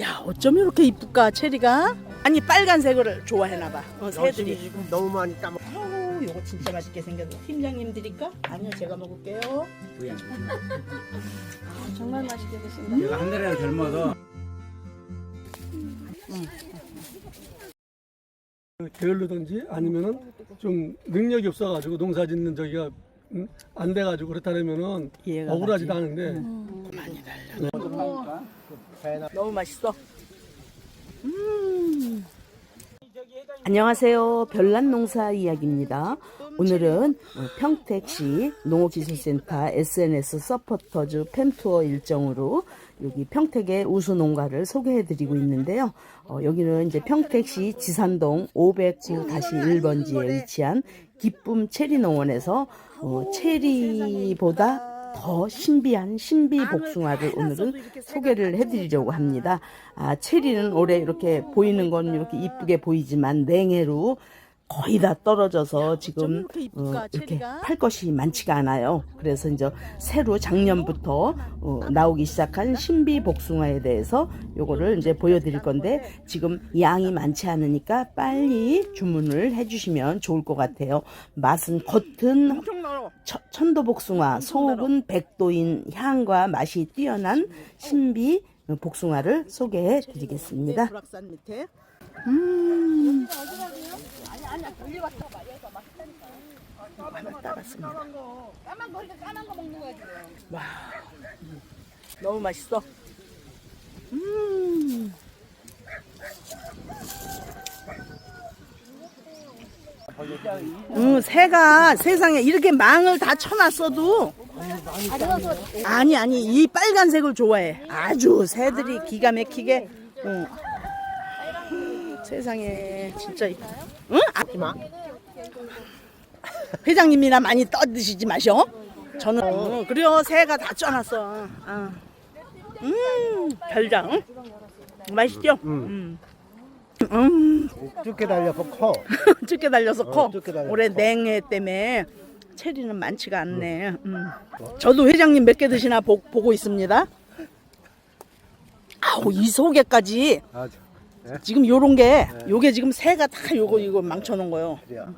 야 어쩜 이렇게 이쁠까 체리가? 아니 빨간색을 좋아해나 봐. 어, 열심히 새들이. 지금 너무 많이 따먹. 아우 요거 진짜 맛있게 생겼네. 팀장님 드릴까? 아니요 제가 먹을게요. 아, 정말 맛있게 드신다. 내가 한 달이나 젊어서 게을르든지 아니면은 좀 능력이 없어가지고 농사 짓는 저기가 음, 안 돼가지고 그렇다면은 이해가 억울하지도. 않은데 많이 달려. 너무 맛있어. 음. 안녕하세요. 별난 농사 이야기입니다. 오늘은 어, 평택시 농업기술센터 SNS 서포터즈 팸투어 일정으로 여기 평택의 우수 농가를 소개해 드리고 있는데요. 어, 여기는 이제 평택시 지산동 509-1번지에 위치한 기쁨 체리 농원에서 어, 체리보다 더 신비한 신비 복숭아를 오늘은 소개를 해드리려고 합니다. 아, 체리는 올해 이렇게 보이는 건 이렇게 이쁘게 보이지만 냉해로 거의 다 떨어져서 지금 어, 이렇게 팔 것이 많지가 않아요. 그래서 이제 새로 작년부터 어, 나오기 시작한 신비 복숭아에 대해서 요거를 이제 보여드릴 건데 지금 양이 많지 않으니까 빨리 주문을 해주시면 좋을 것 같아요. 맛은 겉은 처- 천도 복숭아, 속은 백도인 향과 맛이 뛰어난 신비 복숭아를 소개해 드리겠습니다. 음. 하나 따랐습니다. 와, 너무 맛있어. 음. 음, 새가 세상에 이렇게 망을 다 쳐놨어도 아니 아니 이 빨간색을 좋아해 아주 새들이 기가 막히게 응. 세상에 진짜 이- 응? 아, 회장님이나 많이 떠드시지 마셔 저는 어, 그래요 새가 다 쪄놨어 아. 음 별장 응? 맛있죠? 음. 음. 쭉 달려서 커. 좁게 달려서 커. 어, 좁게 달려서 올해 커. 냉해 때문에 체리는 많지가 않네. 음. 저도 회장님 몇 개 드시나 보, 보고 있습니다. 아우 이 속에까지 아, 저, 지금 요런 게 요게 지금 새가 다 요거 이거 망쳐놓은 거요. 그래요.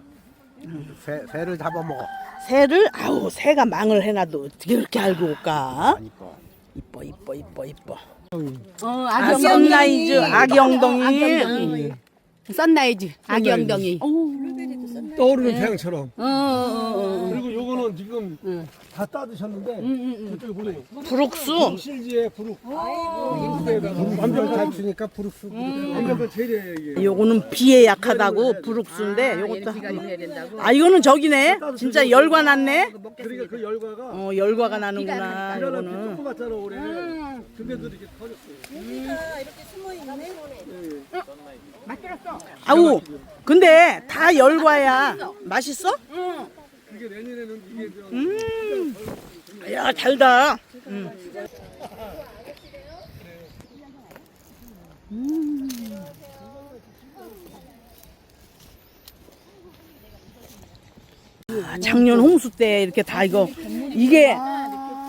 새, 새를 잡아먹어. 새를 아우 새가 망을 해놔도 어떻게 그렇게 알고 올까? 안 이뻐. 이뻐 이뻐 이뻐 이뻐. 어, 아 선라이즈 아기 엉덩이. 아기엉덩이. 썬라이즈 아기 엉덩이. 떠오르는 태양처럼. 어, 어, 어. 그리고 요거는 지금 다 따드셨는데 저쪽에 보세요 브룩스. 실지에 부룩. 완전 잘 추니까 부르 쓰고. 완벽한 체리예요 이게. 요거는 비에 약하다고 브룩스인데 요것도 아 이거는 저기네. 진짜 열과 났네. 그러니까 그 열과가 어 열과가 나는구나. 이거는. 조금 같잖아 올해. 근데도 이렇게 터졌어요. 아우 근데 다 열과야. 맛있어? 이게 내년에는 이게 저 음. 야 달다. 음. 아, 작년 홍수 때 이렇게 다 이거 이게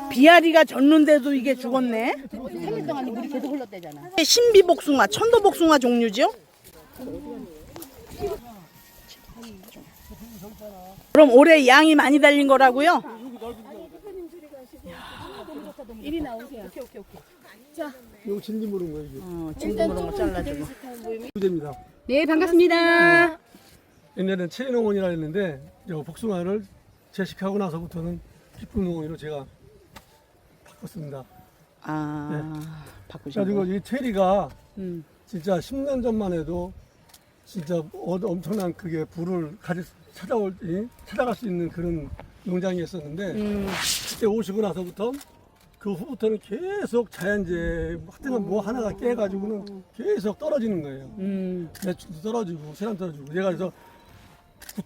비아리가 졌는데도 이게 죽었네. 3일 동안 물이 계속 흘렀대잖아. 신비복숭아, 천도복숭아 종류죠? 그럼 올해 양이 많이 달린 거라고요? 이거 진지 모르는 거예요 이게 어, 진동으로 거 잘라주고. 됩니다 네, 반갑습니다. 옛날에는 체리농원이라 했는데 저 복숭아를 제식하고 나서부터는 기쁨 농원으로 제가 바꿨습니다. 아, 바꾸신 그래가지고 거. 이 체리가 음. 진짜 10년 전만 해도 진짜 어- 엄청난 그게 불을 가지 찾아올 이- 찾아갈 수 있는 그런 농장이었었는데 음, 그때 오시고 나서부터 그 후부터는 계속 자연재해 하여튼 뭐 하나가 깨가지고는 계속 떨어지는 거예요. 음, 매출도 떨어지고 세람 떨어지고. 제가 그래서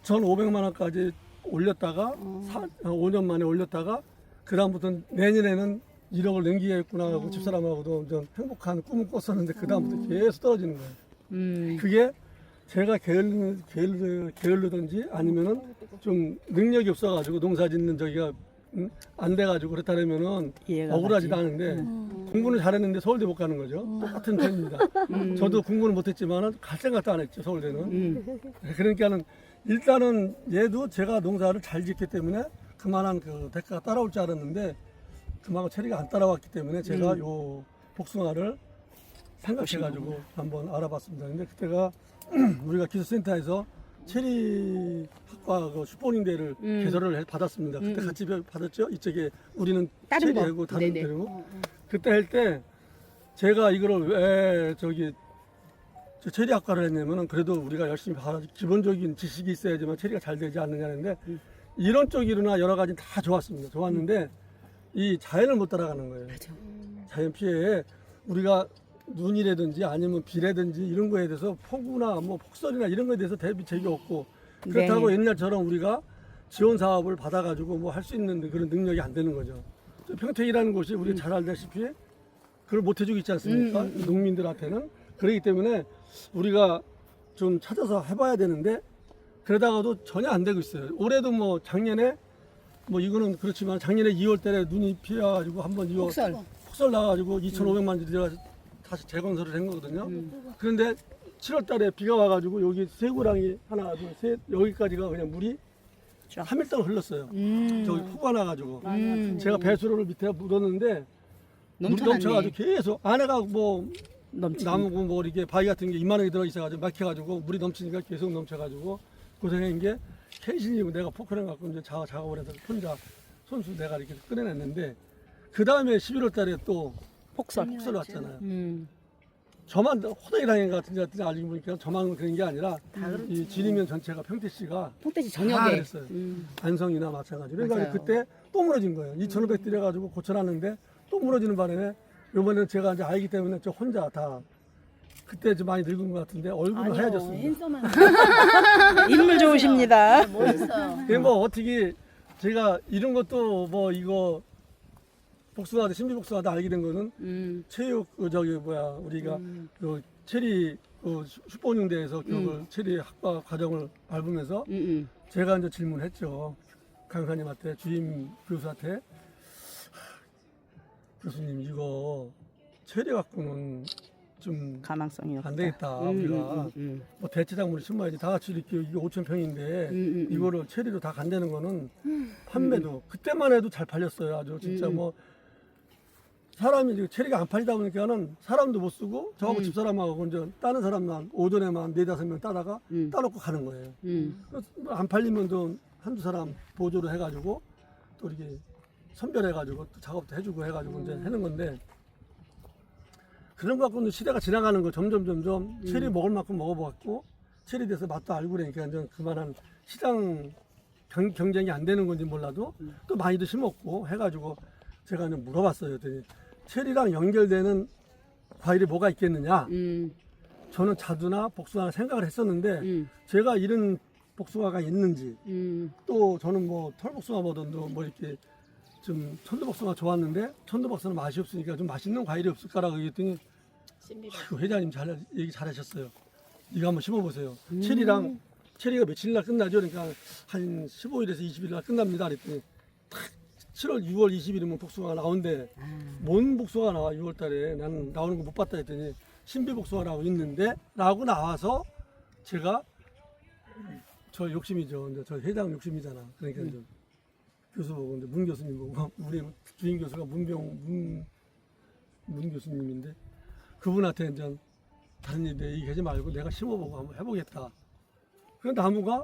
9,500만 원까지 올렸다가 사, 5년 만에 올렸다가 그 다음부터 내년에는 1억을 넘기겠구나 하고 집사람하고도 좀 행복한 꿈을 꿨었는데 그 다음부터 계속 떨어지는 거예요. 음. 그게 제가 게을르, 게을르, 게을르든지 아니면은 좀 능력이 없어가지고 농사 짓는 저기가 음, 안 돼가지고 그렇다면은 이해가 억울하지도. 않은데 공부는 잘했는데 서울대 못 가는 거죠. 똑같은 편입니다. 저도 공부는 못했지만은 갈 생각도 안 했죠 서울대는. 음. 그러니까는 일단은 얘도 제가 농사를 잘 짓기 때문에 그만한 그 대가가 따라올 줄 알았는데 그만큼 체리가 안 따라왔기 때문에 제가 음. 요 복숭아를 생각해가지고 한번 알아봤습니다. 근데 그때가 우리가 기술센터에서 체리 학과 그 슈퍼닝대를 음. 개설을 해- 받았습니다. 그때 같이 배- 받았죠. 이쪽에 우리는 다른 거. 체리하고 다른 네네. 데고 그때 할 때 제가 이거를 왜 저기 저 체리 학과를 했냐면은 그래도 우리가 열심히 받아 기본적인 지식이 있어야지만 체리가 잘 되지 않느냐는데 이런 쪽이나 여러 가지 다 좋았습니다. 좋았는데 이 자연을 못 따라가는 거예요. 자연 피해에 우리가 눈이라든지 아니면 비라든지 이런 거에 대해서 폭우나 뭐 폭설이나 이런 거에 대해서 대비책이 없고 그렇다고 옛날처럼 우리가 지원 사업을 받아가지고 뭐 할 수 있는 그런 능력이 안 되는 거죠. 저 평택이라는 곳이 우리 잘 알다시피 그걸 못 해주고 있지 않습니까? 농민들한테는 그렇기 때문에 우리가 좀 찾아서 해봐야 되는데 그러다가도 전혀 안 되고 있어요. 올해도 뭐 작년에 뭐 이거는 그렇지만 작년에 2월 달에 눈이 피어가지고 한번 이거 폭설. 폭설 나가지고 2,500만 주 제가 다시 재건설을 한 거거든요. 그런데 7월 달에 비가 와가지고 여기 세 고랑이 하나, 둘, 셋 여기까지가 그냥 물이 쫙. 3일 동안 흘렀어요. 음. 저기 폭우가 나가지고 음. 제가 배수로를 밑에 묻었는데 넘쳐났네. 넘쳐가지고 계속 안에가 뭐. 나무고 뭐 이렇게 바위 같은 게 이만하게 들어 있어가지고 막혀가지고 물이 넘치니까 계속 넘쳐가지고 고생한 게 캐신이고 내가 포크를 갖고 이제 작업, 작업을 해서 혼자 손수 내가 이렇게 꺼내냈는데 그 다음에 11월 달에 또 폭설. 폭설 왔잖아요. 음. 저만 호당이 당한 것 같은데 하여튼 알고 보니까 저만 그런 게 아니라 이 지리면 전체가 평택시가 평택시 다 저녁에. 그랬어요. 음. 안성이나 마찬가지로. 그러니까 맞아요. 그때 또 무너진 거예요. 2,500 들여가지고 고쳐놨는데 또 무너지는 바람에 이번에는 제가 이제 알기 때문에 저 혼자 다 그때 좀 많이 늙은 것 같은데 얼굴은 하얘졌습니다. 핸섬한 인물 좋으십니다. 멋있어요. 그게 뭐 어떻게 제가 이런 것도 뭐 이거 복숭아도 신비 복숭아도 알게 된 거는 음. 체육 그 저기 뭐야 우리가 그 체리 그 슈- 슈퍼닝대에서 그 체리 학과 과정을 밟으면서 음. 음. 제가 이제 질문했죠. 강사님한테 주임 교수한테 하, 교수님 이거 체리 갖고는 좀안 가망성이 없다. 되겠다. 음, 우리가 음, 음, 뭐 대체작물을 심어야지 다 같이 이렇게 이게 5천 평인데 음, 음, 음. 이거를 체리로 다 간다는 거는 판매도 그때만 해도 잘 팔렸어요. 아주 진짜 음. 뭐 사람이 이제 체리가 안 팔리다 보니까는 사람도 못 쓰고 저하고 음. 집사람하고 이제 다른 사람만 오전에만 네 다섯 명 따다가 음. 따놓고 가는 거예요. 음. 그래서 안 팔리면 또 한두 사람 보조를 해가지고 또 이렇게 선별해가지고 또 작업도 해주고 해가지고 이제 하는 건데 그런 거 갖고는 시대가 지나가는 거 점점 점점 체리 먹을 만큼 먹어봤고 체리 돼서 맛도 알고 그러니까 이제 그만한 시장 경, 경쟁이 안 되는 건지 몰라도 또 많이도 심었고 해가지고 제가 이제 물어봤어요. 체리랑 연결되는 과일이 뭐가 있겠느냐? 음. 저는 자두나 복숭아 생각을 했었는데 음. 제가 이런 복숭아가 있는지 음. 또 저는 뭐 털복숭아보다도 뭐 이렇게 좀 천도복숭아 좋았는데 천도복숭아 맛이 없으니까 좀 맛있는 과일이 없을까라고 얘기했더니 아이고 회장님 잘 얘기 잘하셨어요. 이거 한번 심어보세요. 체리랑 체리가 며칠 날 끝나죠. 그러니까 한 15일에서 20일 날 끝납니다. 그랬더니 딱 7월 6월 20일이면 복숭아가 나온대. 뭔 복숭아가 나와 6월 달에 나는 나오는 거 못 봤다 했더니 신비 복숭아라고 있는데 라고 나와서 제가 저 욕심이죠. 이제 저 회장 욕심이잖아. 그러니까 이제 교수 보고 이제 문 교수님 보고 우리 주임 교수가 문병 문, 문 교수님인데 그분한테 이제 다른 일 얘기하지 말고 내가 심어보고 한번 해보겠다. 그 나무가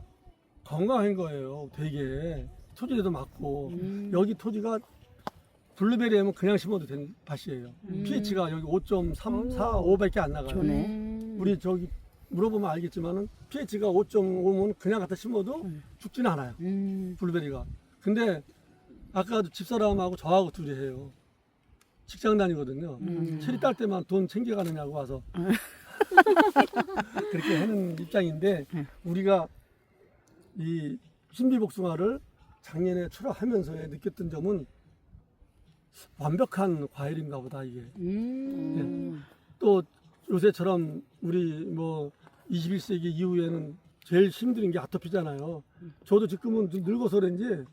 건강한 거예요. 되게 토지에도 맞고 여기 토지가 블루베리 하면 그냥 심어도 되는 밭이에요. pH가 여기 5.3, 4, 5밖에 안 나가요. 좋네. 음. 우리 저기 물어보면 알겠지만은 pH가 5.5면 그냥 갖다 심어도 죽지는 않아요. 음. 블루베리가. 근데 아까 집사람하고 저하고 둘이 해요. 직장 다니거든요. 체리 딸 때만 돈 챙겨가느냐고 와서 그렇게 하는 입장인데 우리가 이 신비복숭아를 작년에 출하하면서 느꼈던 점은 완벽한 과일인가 보다 이게. 음. 또 요새처럼 우리 뭐 21세기 이후에는 제일 힘든 게 아토피잖아요. 저도 지금은 좀 늙어서 그런지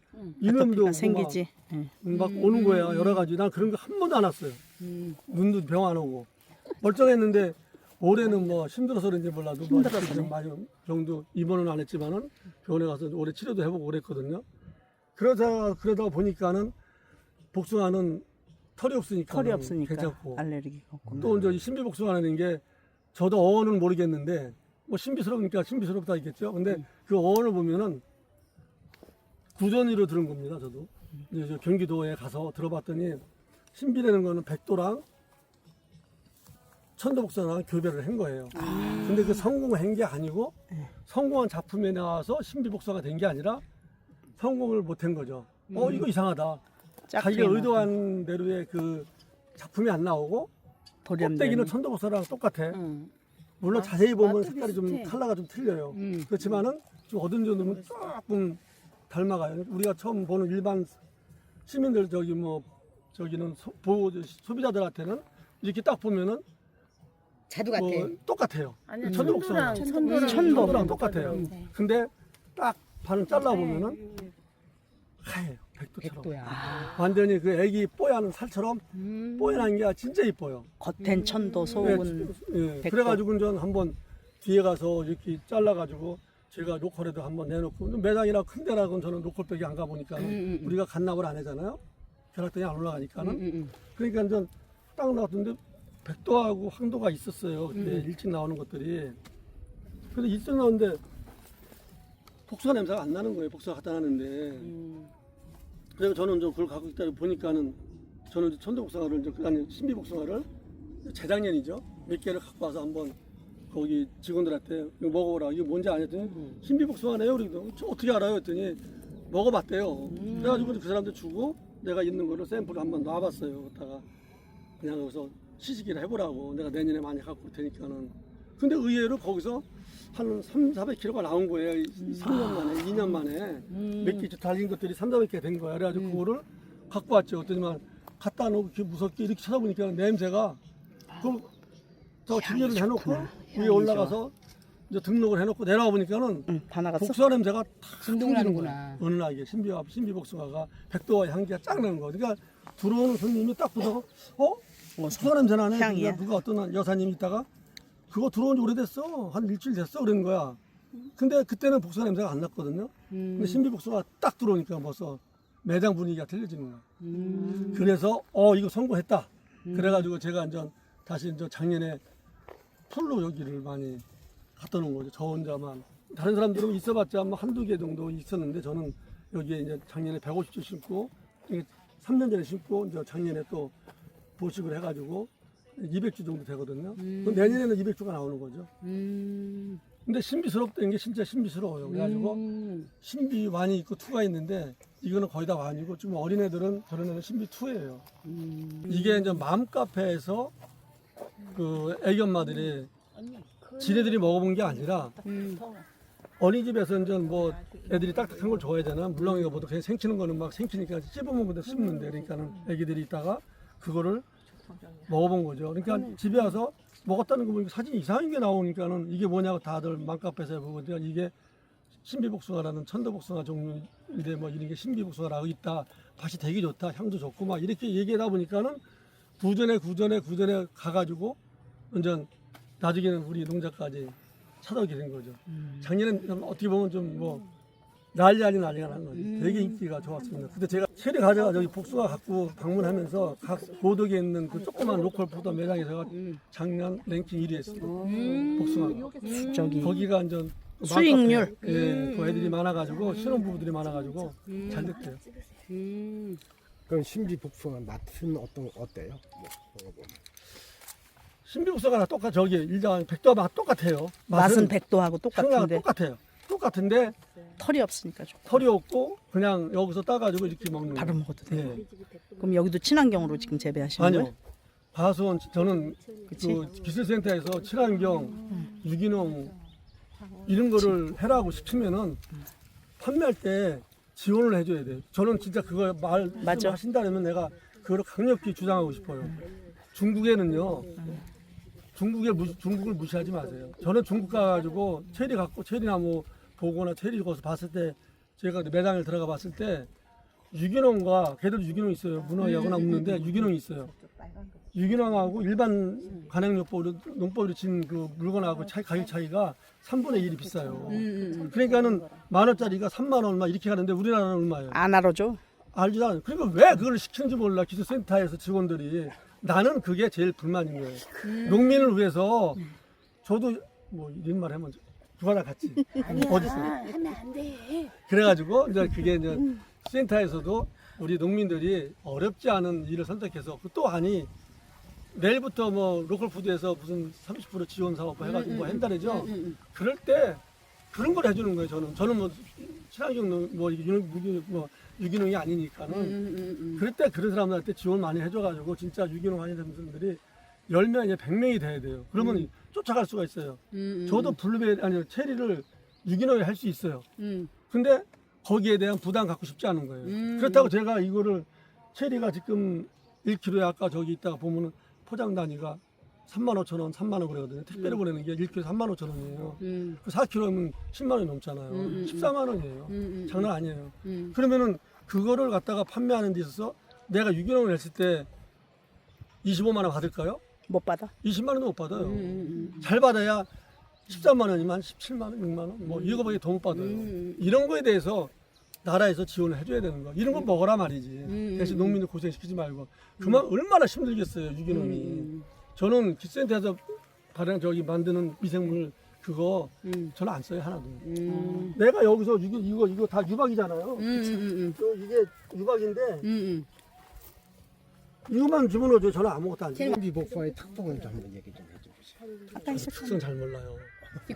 이놈도 아토피가 생기지. 예. 막, 막 오는 거야 여러 가지. 난 그런 거 한 번도 안 왔어요. 눈도 병 안 오고 멀쩡했는데 올해는 뭐 힘들어서 그런지 몰라도 뭐 힘들어서네. 좀 많이 병도 입원은 안 했지만은 병원에 가서 올해 치료도 해보고 그랬거든요. 그러다 그러다 보니까는 복숭아는 털이 없으니까 털이 없으니까 괜찮고 알레르기가 없구나. 또 이제 신비 복숭아라는 게 저도 어원은 모르겠는데 뭐 신비스러우니까 신비스럽다 있겠죠. 근데 그 어원을 보면은 구전이로 들은 겁니다. 저도 이제 저 경기도에 가서 들어봤더니 신비라는 거는 백도랑 천도복숭아랑 교배를 한 거예요. 근데 그 성공한 게 아니고 성공한 작품에 나와서 신비복숭아가 된 게 아니라 성공을 못한 거죠. 어 이거 이상하다. 자기가 짝퉁이 의도한 대로의 그 작품이 안 나오고 껍데기는 도련된. 천도복숭아랑 똑같아. 응. 물론 자세히 보면 맛도 색깔이 좀 비슷해. 컬러가 좀 틀려요. 음. 그렇지만은 좀 어두운 점은 조금 닮아가요. 우리가 처음 보는 일반 시민들 저기 뭐 저기는 소, 보호 소비자들한테는 이렇게 딱 보면은 자두 같아. 뭐 똑같아요. 아니야 천도복숭아. 천도랑 천도랑 천도. 천도랑 똑같아요. 근데 딱 반을 잘라 보면은 하얘요. 백도처럼. 백도야. 완전히 그 애기 뽀얀 살처럼 음. 뽀얀 게 진짜 이뻐요. 겉엔 천도 속은 예, 백도. 그래가지고 전 한번 뒤에 가서 이렇게 잘라가지고 제가 로컬에도 한번 내놓고 매장이나 큰 데라고는 저는 로컬백이 안 가보니까 음, 음. 우리가 간납을 안 하잖아요. 결합등이 안 올라가니까는 응, 응, 그러니까 전딱 나왔던데 백도하고 황도가 있었어요. 그때 음. 일찍 나오는 것들이. 근데 일찍 나오는데 복숭아 냄새가 안 나는 거예요. 복숭아 갖다 놨는데. 응. 그래서 저는 좀 그걸 갖고 있다 보니까는 저는 이제 천도 복숭아를 이제 아니 신비 복숭아를 재작년이죠. 몇 개를 갖고 와서 한번 거기 직원들한테 이거 먹어보라 이게 뭔지 안 했더니 신비 복숭아네요. 그러더니 저 어떻게 알아요? 했더니 먹어봤대요. 그래가지고 그 사람들 주고 내가 있는 거를 샘플을 한번 놔봤어요. 그다가 그냥 여기서 시식이를 해보라고 내가 내년에 많이 갖고 올 테니까는 근데 의외로 거기서 한 3, 400kg가 나온 거예요 이 3년 만에 2년 만에 몇개 달린 것들이 3, 400개 된 거야 그래가지고 그거를 갖고 왔죠 그랬더니만 갖다 놓고 이렇게 무섭게 이렇게 쳐다보니까 냄새가 그걸 저 진열을 해놓고 위에 올라가서 이제 등록을 해놓고 내려와 보니까는 응. 복숭아 냄새가 탁 진동을 풍기는 하는구나. 거예요. 은은하게 신비 신비 복숭아가 백도와 향기가 쫙 나는 거. 그러니까 들어오는 손님이 딱 보다가 어 복숭아 냄새 나네. 향이야. 누가 어떤 여사님이 있다가 그거 들어온 지 오래됐어. 한 일주일 됐어. 그런 거야. 근데 그때는 복숭아 냄새가 안 났거든요. 음. 근데 신비 복숭아 딱 들어오니까 벌써 매장 분위기가 틀려지는 거야. 음. 그래서 어 이거 성공했다. 그래가지고 제가 이제 다시 이제 작년에 풀로 여기를 많이 갖다 놓은 거죠. 저 혼자만. 다른 사람들은 있어봤자 뭐 한두 개 정도 있었는데 저는 여기에 이제 작년에 150주 심고 이게 3년 전에 심고 이제 작년에 또 보식을 해가지고 200주 정도 되거든요. 그럼 내년에는 200주가 나오는 거죠. 음. 근데 신비스럽다는 게 진짜 신비스러워요. 그래가지고 음. 신비 완이 있고 투가 있는데 이거는 거의 다 완이고 좀 어린 애들은 저런 애는 신비 투예요. 음. 이게 이제 맘 카페에서 그 애기 엄마들이 지네들이 먹어본 게 아니라 음. 어린이집에서 이제 뭐 애들이 딱딱한 걸 좋아하잖아. 물렁이가 보다 그냥 생치는 거는 막 생치니까 씹어먹는데 씹는데 그러니까는 애기들이 있다가 그거를 먹어본 거죠. 그러니까 집에 와서 먹었다는 거 보니까 사진이 이상한 게 나오니까는 이게 뭐냐고 다들 맘카페에서 보고 내가 이게 신비복숭아라는 천도복숭아 종류인데 뭐 이런 게 신비복숭아라고 있다. 맛이 되게 좋다. 향도 좋고 막 이렇게 얘기하다 보니까는 구전에 구전에 구전에 가가지고 완전 나중에는 우리 농자까지 찾아오게 된 거죠. 작년엔 어떻게 보면 좀뭐 난리 아닌 난리가 난 거죠. 되게 인기가 좋았습니다. 근데 제가 체리 과자가 저기 복숭아 갖고 방문하면서 각 고덕에 있는 그 조그만 로컬 푸드 매장에서 작년 랭킹 1위 했어요. 복숭아. 저기 거기가 이제 수익률. 예, 그 애들이 많아가지고 신혼부부들이 많아가지고 잘 됐대요. 음. 그럼 신비 복숭아 맛은 어떤 어때요? 뭐, 먹어보면. 신비국수가 똑같 저기 일장 백도와 맛 똑같아요. 맛은 백도하고 향하고 똑같은데 똑같아요. 똑같은데 털이 없으니까 좀 털이 없고 그냥 여기서 따가지고 이렇게 먹는 바로 거예요. 먹어도 돼. 예. 그럼 여기도 친환경으로 지금 재배하시는 아니요. 거예요? 과수원 저는 그치? 그 기술센터에서 친환경, 유기농 이런 거를 해라고 시키면은 판매할 때 지원을 해줘야 돼요. 저는 진짜 그거 말 맞아. 하신다면 내가 그거를 강력히 주장하고 싶어요. 중국에는요 중국에 무, 중국을 무시하지 마세요. 저는 중국 가가지고 체리 갖고 체리 나무 보거나 체리 거서 봤을 때 제가 매장을 들어가 봤을 때 유기농과 걔들 유기농 있어요. 문어하거나 없는데 유기농이 있어요. 유기농하고 일반 관행용법으로 농법으로 진그 물건하고 차이, 가격 차이가 3분의 1이 비싸요. 그러니까는 만 원짜리가 3만 원막 이렇게 가는데 우리나라는 얼마예요? 안 알아줘. 알지도 않아요. 그러니까 왜 그걸 시키는지 몰라 기술센터에서 직원들이 나는 그게 제일 불만인 거예요. 농민을 위해서 저도 뭐 이런 말 하면 누가나 같이 어디 있어? 하면 안 돼. 그래가지고 이제 그게 이제 센터에서도 우리 농민들이 어렵지 않은 일을 선택해서 그또 아니 내일부터 뭐 로컬 푸드에서 무슨 30% 지원 사업 뭐 해가지고 뭐 한다래죠. 그럴 때 그런 걸 해주는 거예요. 저는 저는 뭐 친환경 농, 뭐 유기농, 유기농, 뭐 유기농이 아니니까는 그럴 때 그런 사람들한테 지원 많이 해줘가지고 진짜 유기농 하는 분들이 10명 이제 100명이 돼야 돼요. 그러면 쫓아갈 수가 있어요. 저도 블루베리 아니 체리를 유기농에 할 수 있어요. 근데 거기에 대한 부담 갖고 싶지 않은 거예요. 그렇다고 제가 이거를 체리가 지금 1kg에 아까 저기 있다가 보면은 포장 단위가 3만 5천 원, 3만 원 그러거든요. 택배로 보내는 게 1kg에 3만 5천 원이에요. 그 4kg면 10만 원이 넘잖아요. 14만 원이에요. 장난 아니에요. 그러면은 그거를 갖다가 판매하는 데 있어서 내가 유기농을 했을 때 25만 원 받을까요? 못 받아. 20만 원도 못 받아요. 잘 받아야 13만 원이면 17만 원, 6만 원, 뭐 이거밖에 더 못 받아요. 이런 거에 대해서 나라에서 지원을 해줘야 되는 거. 이런 거 먹어라 말이지. 대신 농민들 고생시키지 말고. 그만 얼마나 힘들겠어요 유기농이. 저는 기센터에서 발행 저기 만드는 미생물 그거 저는 안 써요 하나도. 내가 여기서 유기 이거 이거 다 유박이잖아요. 저 이게 유박인데 이거만 집어넣어줘 저는 아무것도 안 줘요. 비복과의 특성을 좀 한번 얘기 좀 해주세요. 특성 잘 몰라요.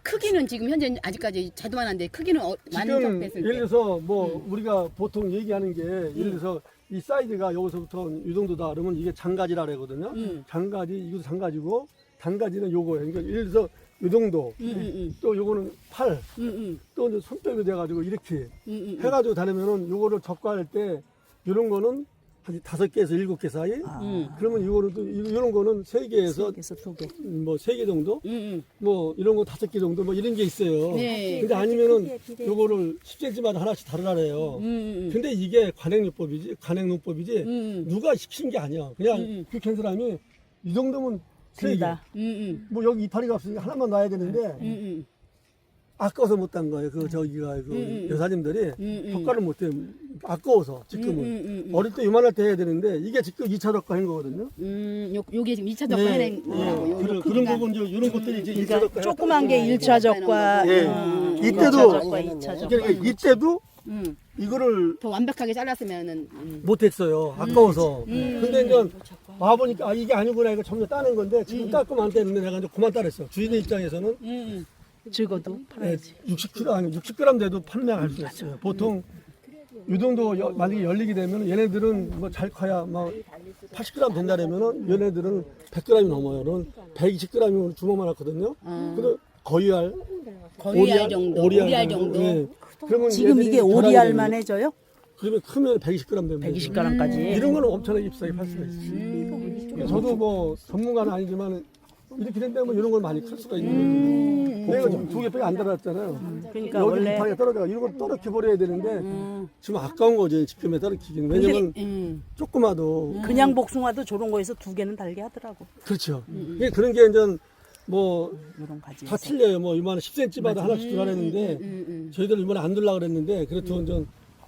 크기는 지금 현재 아직까지 자두만한데 크기는 어, 많은 지금 예를 때. 들어서 뭐 우리가 보통 얘기하는 게 예를 들어서 이 사이즈가 여기서부터 이 정도다 그러면 이게 장가지라 그러거든요. 음. 장가지 이것도 장가지고 단가지는 요거예요. 그러니까 예를 들어서 이 정도 음, 음, 또 요거는 팔, 음, 음, 또 이제 손뼉이 돼가지고 이렇게 음, 음, 음. 해가지고 다니면은 요거를 적과할 때 이런 거는 한 다섯 개에서 일곱 개 사이. 음. 그러면 이거는 또 이- 이런 거는 세 개에서 그래서 두 개. 뭐 세 개 정도, 음, 음. 뭐 이런 거 다섯 개 정도 뭐 이런 게 있어요. 네. 근데 아니면은 요거를 10cm마다 하나씩 다르라래요. 음, 음, 근데 이게 관행요법이지, 관행농법이지 음. 누가 시킨 게 아니야. 그냥 음. 그렇게 한 사람이 이 정도면 세 개. 된다. 음, 음. 뭐 여기 이파리가 없으니까 하나만 놔야 되는데 음, 음. 아까워서 못딴 거예요. 그 저기가 그 음. 여사님들이 음, 음. 덕가를 못 해. 아까워서 지금은 음, 음, 음. 어릴 때 요만할 때 해야 되는데 이게 지금 2차 덕가 한 거거든요. 음, 요, 요게 지금 2차 덕분 네, 해낸 네. 거라고. 요- 요 그런, 크기가. 부분 이제 이런 것들이 이제 2차 덕가 그러니까 조그만 게 1차 적과 예. 음, 이때도 2차 적과 2차 적. 그러니까 이때도 음. 이거를 더 완벽하게 잘랐으면은 음. 못했어요. 아까워서. 근데 이제 와보니까 아 이게 아니구나 이거 점점 따는 건데 지금 따끔 안 떼는데 내가 이제 그만 따랬어. 주인 입장에서는 음, 음. 적어도 팔아야지. 60kg 아니 60g 돼도 판매할 수 있어요. 보통 이 정도 여- 만약에 열리게 되면 얘네들은 뭐 잘 커야 뭐 80g 된다라면은 얘네들은 100g이 넘어요. 그런 120g이면 주먹만 하거든요. 근데 거의 알 거의 알 정도. 오리알 정도. 예. 그러면 지금 얘들이 이게 오리알만 해줘요? 그러면 크면 120g 되면 120g까지. 이런 거는 엄청나게 비싸게 팔 수가 있어요. 음. 저도 뭐 전문가는 아니지만 이렇게 된다면 뭐 이런 걸 많이 클 수가 있는 거죠. 내가 지금 두 개밖에 안 달았잖아요. 그러니까 여기 원래 이파리가 떨어져가 이런 걸 떨어져 버려야 되는데 지금 아까운 거지 지금에 떨어지기는 왜냐면 음. 조그마도 그냥 복숭아도 저런 거에서 두 개는 달게 하더라고. 그렇죠. 이게 그런 게 이제 뭐다 이런 가지에서. 틀려요. 뭐 이만한 10cm마다 하나씩 음, 저희들 이번에 안 들라 그랬는데 그래도 이제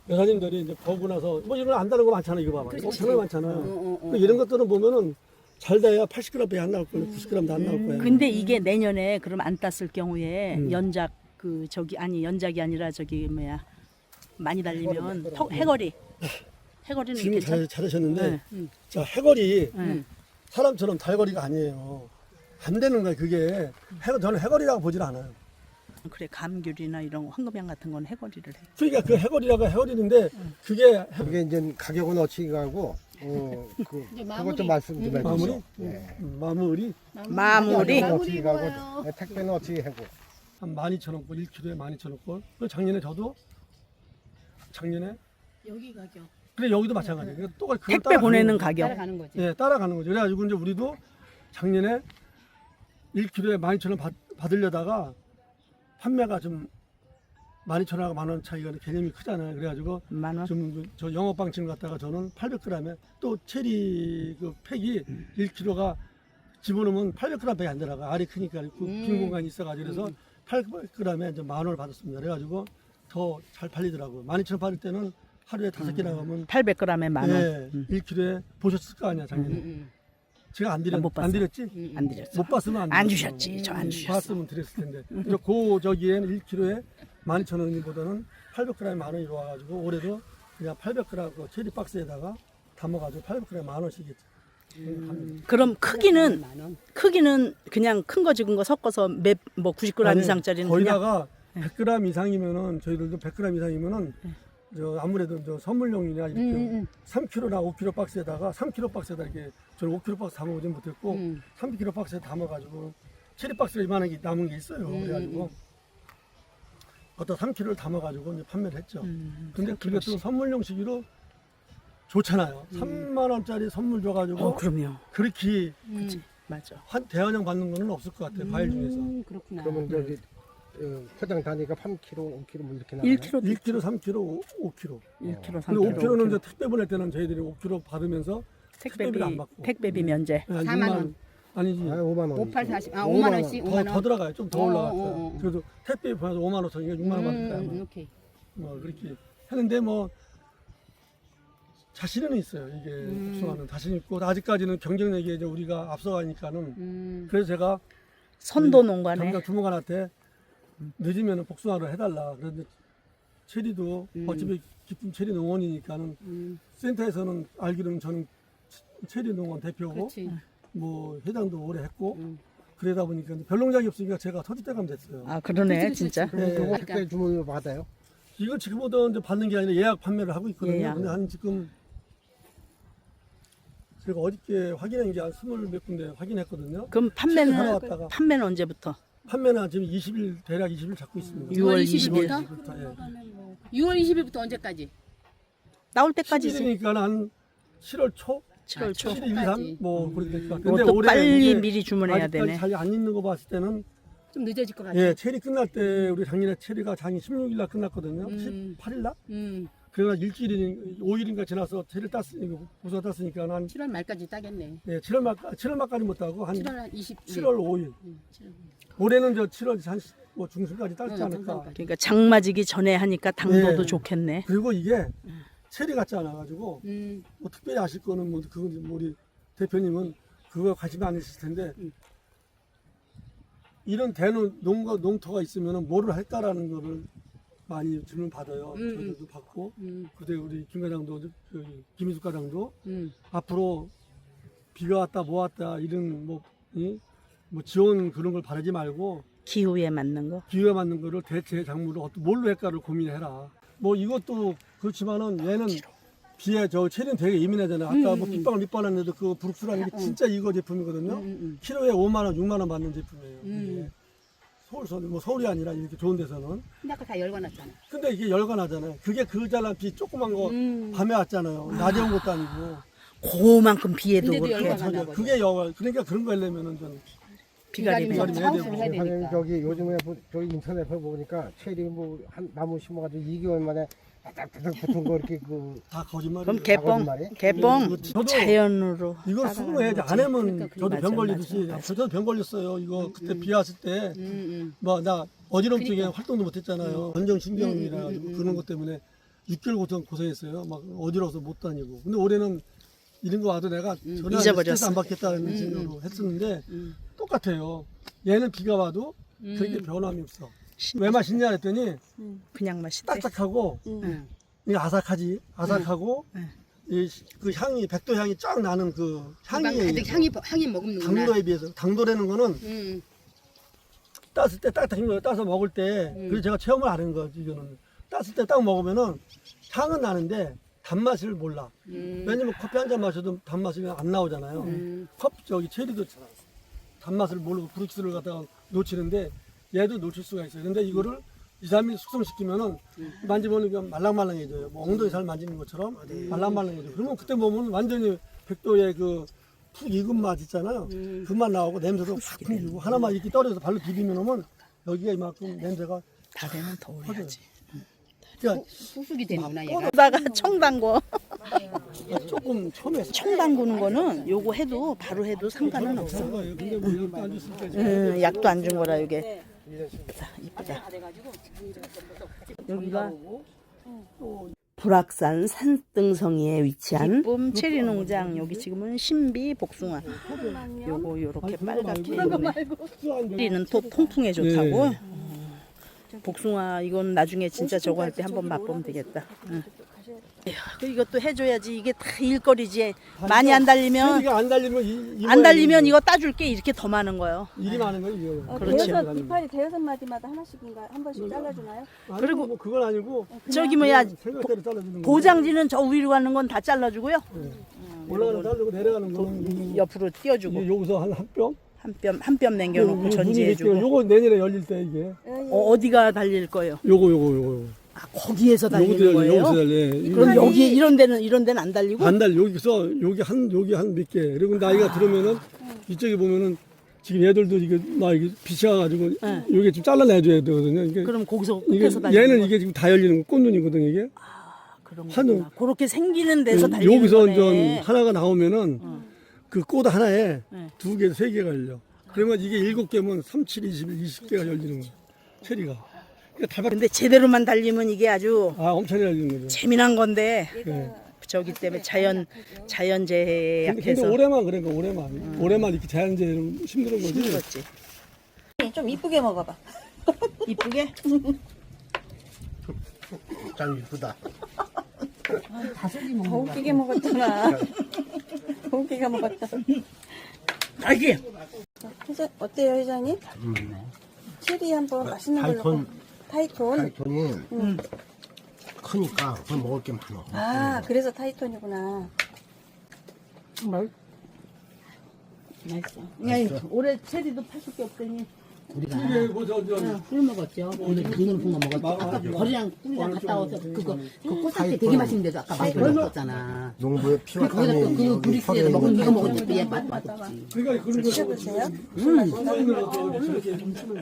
여사님들이 이제 보고 나서 뭐 이런 안 다는 거 많잖아요. 이거 봐봐. 엄청나게 많잖아요. 그 이런 것들은 보면은 잘 돼야 80g밖에 안 나올 거예요. 90g도 안 나올 거예요. 근데 이게 내년에 그럼 안 땄을 경우에 연작 그 저기 아니 연작이 아니라 저기 뭐야 많이 달리면 턱 해거리 해거리는 질문 괜찮. 잘, 잘하셨는데 네. 자 해거리 네. 사람처럼 달거리가 아니에요. 안 되는 거예요. 그게 해, 저는 해거리라고 보질 않아요. 그래 감귤이나 이런 황금향 같은 건 해거리를 해. 그러니까 그 해거리라고 해거리는데 그게 해- 그게 이제 가격은 어떻게 가고 어, 그, 그것 좀 말씀 좀 마무리 해주세요. 네. 음, 마무리 마무리. 가격은 어떻게 가고 네, 택배는 어떻게 하고 한 12,000원꼴 1kg에 12,000원꼴. 그 작년에 저도 작년에 여기 가격. 그래 여기도 마찬가지예요. 그러니까 또 그걸 택배 따라가는 보내는 거죠. 가격. 따라가는 거지. 예, 따라가는 거죠. 그래가지고 이제 우리도 작년에 1kg에 12,000원 받, 받으려다가 판매가 좀 12,000원하고 만원 차이가 개념이 크잖아요. 그래가지고 만 원. 좀저 영업 방침을 갖다가 저는 800g에 또 체리 그 팩이 1kg가 집어넣으면 800g밖에 안 들어가 알이 크니까 그 음. 빈 공간이 있어가지고 그래서 800g에 이제 만 원을 받았습니다. 그래가지고 더 잘 팔리더라고요. 12,000원 받을 때는 하루에 다섯 개 나가면 800g에 만 원. 예, 1kg에 보셨을 거 아니야 작년에. 음, 제가 안 드렸 못 봤어. 안 드렸지? 음, 안 드렸어. 못 봤으면 안, 안 드렸어. 주셨지. 저 안 주셨어. 봤으면 드렸을 텐데. 그래서 그 저기에는 1kg에 12,000원보다는 800g에 만 원이 와가지고 올해도 그냥 800g 그 체리 박스에다가 담아가지고 800g에 만 원씩 합니다. 그럼 크기는 만 원. 크기는 그냥 큰 거 작은 거 섞어서 맵뭐 90g 아니, 이상짜리는 그냥 거기다가 100g 이상이면은 저희들도 100g 이상이면은 저 아무래도 저 선물용이냐 이렇게 음, 음. 3kg나 5kg 박스에다가 3kg 박스에다 이렇게 저는 5kg 박스 담아오진 못했고 음. 3kg 박스에 담아가지고 체리 박스가 이만한 게 남은 게 있어요. 음, 그래가지고 어떤 3kg를 담아가지고 이제 판매를 했죠. 음, 근데 그게 또 선물용 시기로 좋잖아요. 3만 원짜리 선물 줘가지고 어, 그럼요. 그렇게 음. 맞아. 한 대여량 받는 거는 없을 것 같아요. 과일 중에서. 음, 그렇구나. 그러면 저기 어, 포장 단위가 3kg, 5kg 뭐 이렇게 나가요? 1kg, 1kg, 3kg, 5kg. 1kg, 3kg. 근데 5kg는 이제 택배 보낼 때는 저희들이 5kg 받으면서 택배비 택배비를 안 받고. 택배비 면제. 네, 4만 6만 원. 아니지. 아, 5만 원. 58, 40. 아, 5만 원씩. 더, 5만 원. 더 들어가요. 좀 더 어, 올라갔어요. 어, 어. 그래도 택배 보내서 5만 5천이니까 6만 원 받을까요? 음, 뭐. 오케이. 뭐 그렇게 하는데 뭐 자신은 있어요. 이게 음. 복숭아는 자신 있고 아직까지는 경쟁력에 이제 우리가 앞서가니까는 음. 그래서 제가 선도 농가네. 당장 주무관한테 늦으면 복숭아를 해달라. 그런데 체리도 음. 어차피 깊은 체리 농원이니까는 음. 센터에서는 알기로는 저는 체리 농원 대표고 그렇지. 뭐 회장도 오래 했고 음. 그러다 보니까 이제 별농장이 없으니까 제가 터줏대감 됐어요. 아 그러네 그치, 그치, 진짜. 그치. 네. 요거 그러니까. 주문을 받아요? 이거 지금부터 이제 받는 게 아니라 예약 판매를 하고 있거든요. 예약. 근데 한 지금 제가 어저께 확인한 게 한 스물 몇 군데 확인했거든요. 그럼 판매는. 판매는 언제부터? 판매는 지금 20일 대략 20일 잡고 있습니다. 6월 20일 20일. 부터? 예. 6월 20일부터 언제까지? 나올 때까지지. 11일이니까 한 7월 초, 7월 초. 7일 1, 2, 3, 뭐 그러니까. 이것도 빨리 미리 주문해야 아직까지 되네. 잘 안 있는 거 봤을 때는 좀 늦어질 것 같아. 예 체리 끝날 때 우리 작년에 체리가 장이 16일 날 끝났거든요. 음. 18일 날? 음. 그래가 일주일이 5일인가 지나서 체리를 땄으니까 보서 땄으니까 한 7월 말까지 따겠네. 예, 7월 말 7월 말까지 못 따고 한 7월 한 20. 7월 5일. 음, 7월. 올해는 저 7월 한뭐 중순까지 딸지 어, 않을까. 그러니까 장마지기 전에 하니까 당도도 네. 좋겠네. 그리고 이게 체리 같지 않아 가지고 음. 뭐 특별히 아실 거는 뭐 그건 뭐 우리 대표님은 그거 관심이 안 있을 텐데 음. 이런 대농 농가 농토가 있으면 뭐를 할까라는 거를 많이 질문 받아요. 음, 저희도 받고 음. 그때 우리 김 과장도 그 김희숙 과장도 음. 앞으로 비가 왔다 뭐 왔다 이런 뭐, 이? 뭐 지원 그런 걸 바라지 말고 기후에 맞는 거. 기후에 맞는 거를 대체 작물을 어떤 뭘로 할까를 고민해라. 뭐 이것도 그렇지만은 얘는 비에 저 체리는 되게 예민하잖아요. 아까 음, 뭐 음. 빗방울 밑바랐는데도 그 브룩스라는 게 어. 진짜 이거 제품이거든요. 음, 음. 키로에 5만 원, 6만 원 받는 제품이에요. 음. 이게. 서울서 뭐 서울이 아니라 이렇게 좋은 데서는. 근데 아까 다 열관놨잖아. 근데 이게 열관하잖아요. 그게 그 잘난 비 조그만 거 음. 밤에 왔잖아요. 낮에 온 것도 아니고. 그만큼 비에도 근데도 그렇게. 전혀. 그게 여 그러니까 그런 거 하려면은 좀 비가리 비가리면 비가리 하우스를 해야 사장님 되니까. 저기 요즘에 보- 저기 인터넷에 보니까 체리 뭐한 나무 심어가지고 2개월 만에 따닥따닥 붙은 거 이렇게 그 다 거짓말이에요. 그럼 거짓말이에요? 개뻥 음, 저도 자연으로 이걸 따라가는 수긍해야지 거지. 안 하면 그러니까 그게 저도 맞아, 병 걸리듯이 맞아, 맞아. 저도 병 걸렸어요. 이거 그때 비 왔을 때 음, 뭐나 어지럼증에 그러니까. 활동도 못 했잖아요. 건정신경이라 음, 음, 가지고 음, 음. 그런 것 때문에 6개월 고생 고생했어요. 막 어지러워서 못 다니고. 근데 올해는 이런 거 와도 내가 음. 전혀 잊어버렸어. 스트레스 안 받겠다는 음, 생각으로 했었는데 음. 똑같아요. 얘는 비가 와도 음. 그렇게 변함이 없어. 신- 왜 맛있냐 했더니 그냥 맛있대. 딱딱하고 음. 이 아삭하지 아삭하고 음. 이 그 향이 백도 향이 쫙 나는 그 향이 가득 향이 향이 머금는구나. 당도에 비해서 당도라는 거는 음. 땄을 때 딱딱한 거 따서 먹을 때 음. 그래서 제가 체험을 안 한 거지 이거는 땄을 때 딱 먹으면은 향은 나는데 단맛을 몰라 음. 왜냐면 커피 한 잔 마셔도 단맛이 안 나오잖아요 음. 커피 저기 체리도 단맛을 모르고 브룩스를 갖다가 놓치는데 얘도 놓칠 수가 있어요. 근데 이거를 2, 3일 숙성시키면은 음. 만지면 그냥 말랑말랑해져요. 뭐 엉덩이 살 만지는 것처럼 말랑말랑해져요. 그러면 그때 보면 완전히 백도의 그툭 익은 맛 있잖아요. 그 맛 나오고 냄새도 확 풍기고 하나만 이렇게 떨어져서 발로 비비면 오면 여기가 이만큼 냄새가 다 되면 더 올려야지. 그러니까 수숙이 되는구나 얘가. 그러다가 청 담궈. 조금 처음에 청 담그는 거는 요거 해도 바로 해도 상관은 없어. 거예요. 근데 뭐 줬으니까 이제 음, 약도 안 준 거라 이게. 이쁘다, 이쁘다. 여기가 불악산 산등성이에 위치한 기쁨 체리 농장 여기 지금은 신비 복숭아 요거 요렇게 빨갛게. 체리는 또 통풍에 좋다고. 복숭아 이건 나중에 진짜 저거 할 때 한번 맛보면 되겠다 응. 그 이것도 해줘야지 이게 다 일거리지 많이 안 달리면 안 달리면 이, 이안 달리면 이거 따줄게 이렇게 더 많은 거요 일이 많은 거예요. 이거. 어, 그렇죠. 대여섯 이파리 대여섯 마디마다 하나씩인가 한 번씩 잘라주나요? 아니고 그리고- 뭐 그건 아니고 저기 뭐야 생각대로 잘라주는 거. 보장지는 저 위로 가는 건 다 잘라주고요 올라가는 거 자르고 내려가는 거는 옆으로 띄워주고 여기서 한 한 뼘. 한뼘 한 뼘 남겨놓고 요거 전지해주고 요거 내년에 열릴 때 이게 어, 어디가 달릴 거예요? 요거 요거 요거. 아, 거기에서 달리는 열려. 거예요? 여기서 열려. 이거 그럼 여기 이런 데는 이런 데는 안 달리고? 안 달려. 여기서 여기 한 여기 한 몇 개. 그리고 나이가 들으면은 이쪽에 보면은 지금 얘들도 이게 나 이게 빛이 와가지고 네. 이게 좀 잘라내줘야 되거든요. 이게 그럼 거기서 이게 끝에서 달리는 얘는 거. 이게 지금 다 열리는 거 꽃눈이거든 이게. 그런 한우. 거구나. 그렇게 생기는 데서 달리는 네, 여기서 거네. 좀 하나가 나오면은 그 꽃 하나에 네. 두 개, 세 개가 열려. 그러면 이게 일곱 개면 3, 7, 21, 20개가 열리는 거야. 체리가. 그러니까 달박 근데 제대로만 달리면 이게 아주 아 엄청 열리는 거죠. 재미난 건데 네. 저기 때문에 자연 자연재해에 근데, 근데 약해서 올해만 그런 거 올해만 올해만 이렇게 자연재해로 힘든 거지. 힘들었지. 좀 이쁘게 먹어봐. 이쁘게? 참 이쁘다. 더 웃기게 먹었잖아. 더 웃기게 먹었다. 달기. 회장 어때요 회장님? 체리 한번 맛있는 걸로. 타이톤. 타이톤. 타이톤이 크니까 그걸 먹을 게 많아. 아 그래서 타이톤이구나. 맛있어. 아니, 올해 체리도 팔게 없더니 우리가 이게 뭐저 저. 술 먹었죠. 오늘 당근 거 먹었죠. 아까 버리랑 꿀이랑 갔다 와서 그거 그 꽃사태 되게 맛있는데도 아까 맛이 먹었잖아. 농부의 피와 거기다 땀이 그, 그 브릭스에다 먹은 이거 먹었는데 얘맛 맛없지. 그러니까 그런 거 드셔보세요.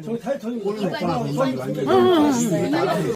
저기 타이탄이